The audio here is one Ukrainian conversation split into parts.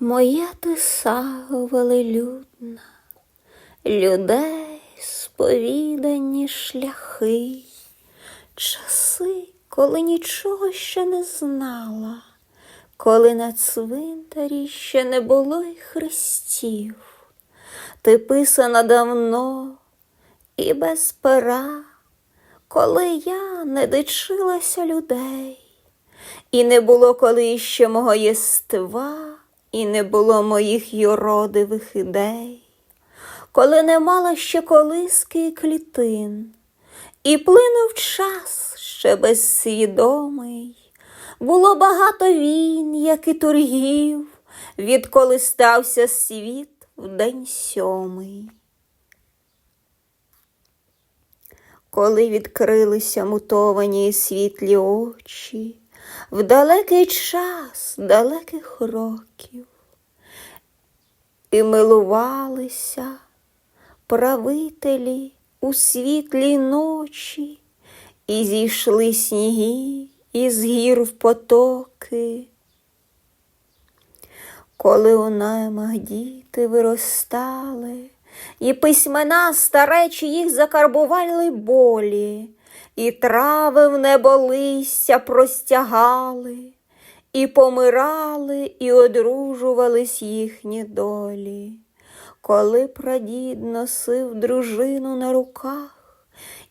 Моя тиса велелюдна, людей сповідані шляхи, часи, коли нічого ще не знала, коли на цвинтарі ще не було й хрестів. Ти писана давно і без пера, коли я не дичилася людей, і не було коли ще мого єства, і не було моїх юродивих ідей, коли не мала ще колиски і клітин, і плинув час ще безсвідомий. Було багато війн, як і торгів, відколи стався світ в день сьомий. Коли відкрилися мутовані світлі очі, в далекий час далеких років, і милувалися правителі у світлій ночі, і зійшли сніги із гір в потоки. Коли у наймах діти виростали, і письмена старечі їх закарбували болі, і трави в небо листя простягали, і помирали, і одружувались їхні долі. Коли прадід носив дружину на руках,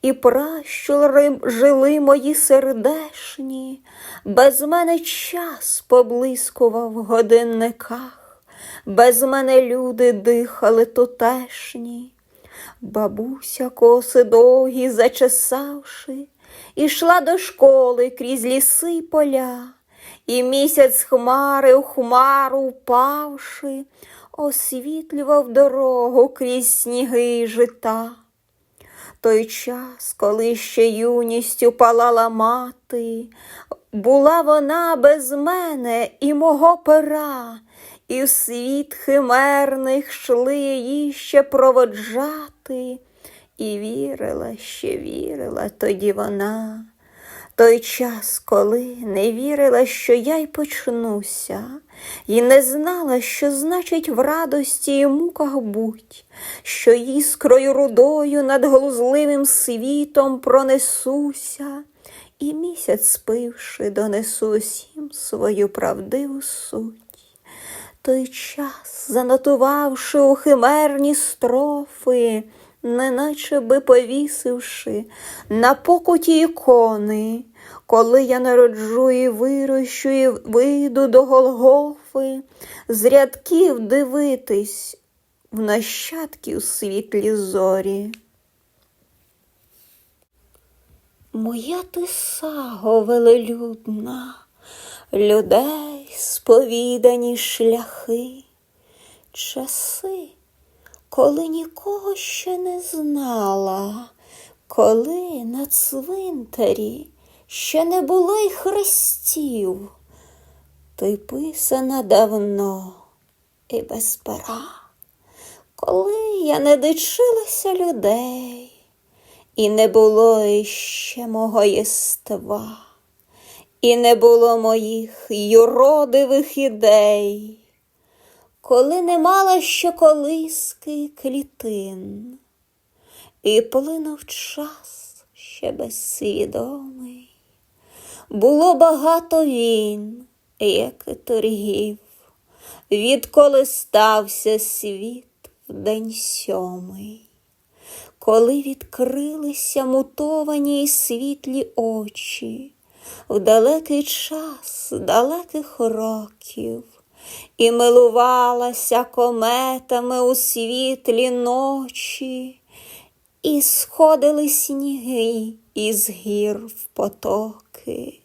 і пращури жили мої сердешні, без мене час поблискував в годинниках, без мене люди дихали тутешні. Бабуся коси довгі зачесавши, ішла до школи крізь ліси й поля, і місяць хмари у хмару впавши, освітлював дорогу крізь сніги й жита. Той час, коли ще юністю палала мати, була вона без мене і мого пера, і в світ химерних шли її ще проводжати, і вірила, ще вірила тоді вона. Той час, коли не вірила, що я й почнуся, і не знала, що значить в радості і муках будь, що іскрою рудою над глузливим світом пронесуся, і місяць спивши, донесу усім свою правдиву суть. Той час, занотувавши у химерні строфи, неначе би повісивши на покуті ікони, коли я народжу і вирощу, і вийду до Голгофи, з рядків дивитись в нащадків світлі зорі. Моя тисаго велелюдна, людей сповідані шляхи, часи, коли нікого ще не знала, коли на цвинтарі ще не було й хрестів, ти писана давно і без пера, коли я не дичилася людей, і не було іще мого єства, і не було моїх юродивих ідей, коли не мала ще колиски клітин, і плинув час ще безсвідомий. Було багато війн, як і торгів, відколи стався світ в день сьомий, коли відкрилися мутовані й світлі очі в далекий час далеких років, і милувалася кометами у світлі ночі, і сходили сніги із гір в потоки.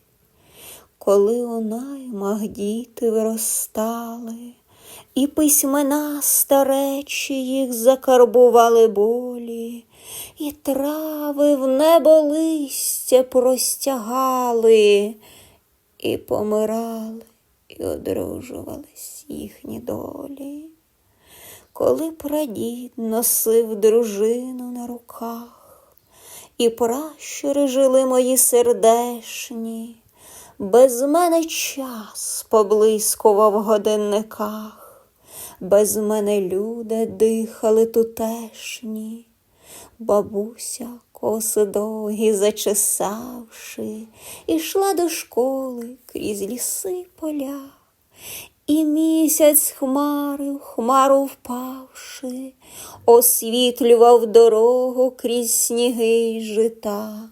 Коли у наймах діти виростали, і письмена старечі їх закарбували болі, і трави в небо листя простягали, і помирали, і одружувались їхні долі. Коли прадід носив дружину на руках, і пращури жили мої сердешні, без мене час поблискував в годинниках, без мене люди дихали тутешні. Бабуся, коси довгі зачесавши, ішла до школи крізь ліси поля. І місяць з хмари хмару впавши, освітлював дорогу крізь сніги й жита.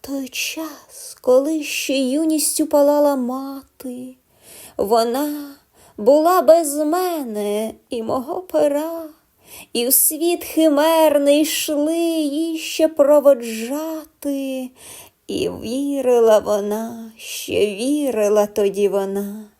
Той час, коли ще юністю палала мати, вона була без мене і мого пера, і в світ химерний йшли їй ще проводжати, і вірила вона, ще вірила тоді вона.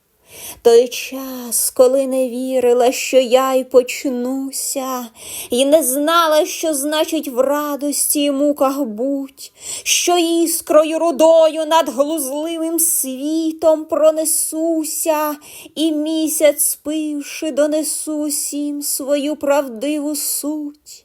Той час, коли не вірила, що я й почнуся, і не знала, що значить в радості і муках будь, що іскрою рудою над глузливим світом пронесуся, і місяць спивши, донесу всім свою правдиву суть.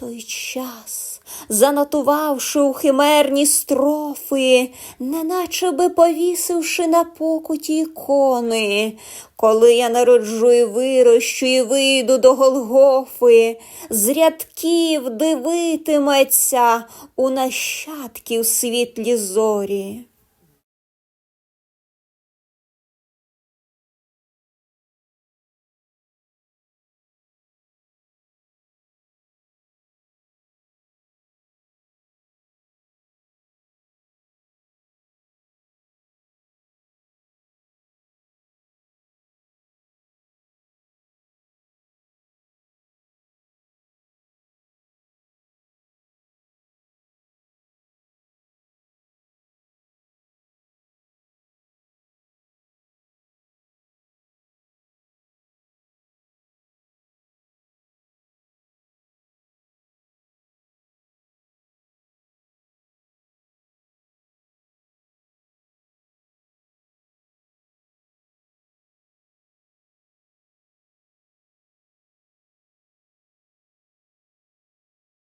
Той час, занотувавши у химерні строфи, неначе би повісивши на покуті ікони, коли я народжу і вирощу, і вийду до Голгофи, з рядків дивитиметься у нащадків світлі зорі.